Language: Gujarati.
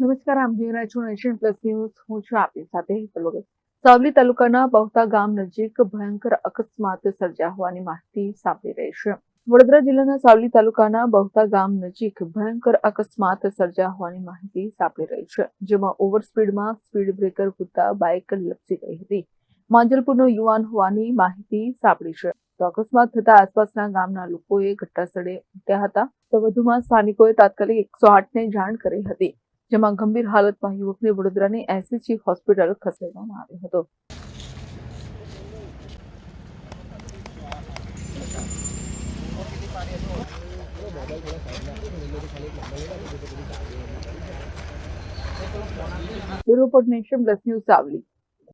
નમસ્કાર, આમ જોઈ રહ્યા છો નેશન પ્લસ ન્યૂઝ હું છું આપની સાથે સાવલી તાલુકાના બહુતા ગામ નજીક ભયંકર અકસ્માત સર્જા હોવાની માહિતી સાંપડી રહી છે. વડોદરા જિલ્લાના સાવલી તાલુકાના બહુતા ગામ નજીક ભયંકર અકસ્માત સર્જા હોવાની માહિતી સાંપડી રહી છે, જેમાં ઓવર સ્પીડમાં સ્પીડ બ્રેકર કૂદતા બાઇક લપસી ગઈ હતી. માંજલપુરનો યુવાન હોવાની માહિતી સાંપડી છે. તો અકસ્માત થતા આસપાસના ગામના લોકોએ ઘટનાસ્થળે ઉઠ્યા હતા. તો વધુમાં સ્થાનિકોએ તાત્કાલિક એકસો આઠને જાણ કરી હતી. જેમાં ગંભીર હાલતમાં યુવકને વડોદરાની એસસીજી હોસ્પિટલ ખસેડવામાં આવ્યો હતો bureau report Nation Plus News Savli